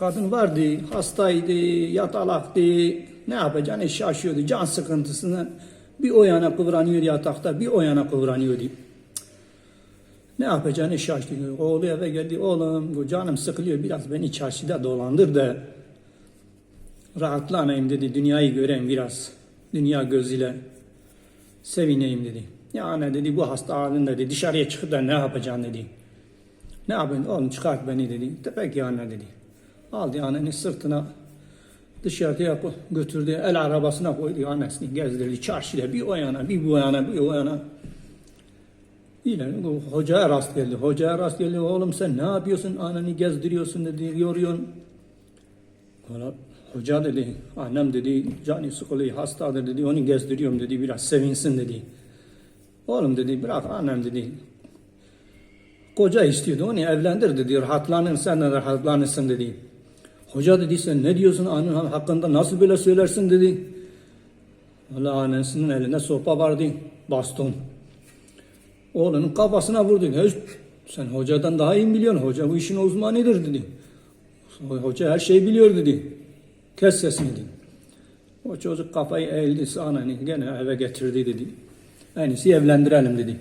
Kadın vardı, hastaydı, yatalaktı. Ne yapacağını şaşıyordu. Can sıkıntısını bir o yana kıvranıyor yatakta, bir o yana kıvranıyordu. Ne yapacağını şaştı. Oğlu eve geldi. Oğlum bu canım sıkılıyor biraz beni çarşıda dolandır da rahatlanayım dedi. Dünyayı göreyim biraz. Dünya gözüyle sevineyim dedi. Ya anne dedi bu hasta halinde dedi dışarıya çıkıp da ne yapacaksın dedi. Ne yapayım oğlum çıkart beni dedi. De peki anne dedi. Aldı annenin sırtına dışarıya götürdü. El arabasına koydu annesini gezdirdi. Çarşıda bir o yana bir bu yana bir o yana. Bu hocaya rast geldi. Hocaya rast geldi. Oğlum sen ne yapıyorsun? Anneni gezdiriyorsun dedi. Yoruyorsun. Valla hoca dedi. Annem dedi. Cani sıkılıyor hastadır dedi. Onu gezdiriyorum dedi. Biraz sevinsin dedi. Oğlum dedi bırak annem dedi. Koca istiyordu onu evlendir dedi. Rahatlanır sen de rahatlanırsın dedi. Hoca dedi sen ne diyorsun annen hakkında nasıl böyle söylersin dedi. Valla annesinin elinde sopa vardı. Baston. Oğlunun kafasına vurdu. "Hiç, Sen hocadan daha iyi biliyorsun. Hoca bu işin uzmanıdır dedi. Hoca her şeyi biliyor dedi. Kes sesini dedi. O çocuk kafayı eğildi ananı gene eve getirdi dedi. En iyisi evlendirelim dedi.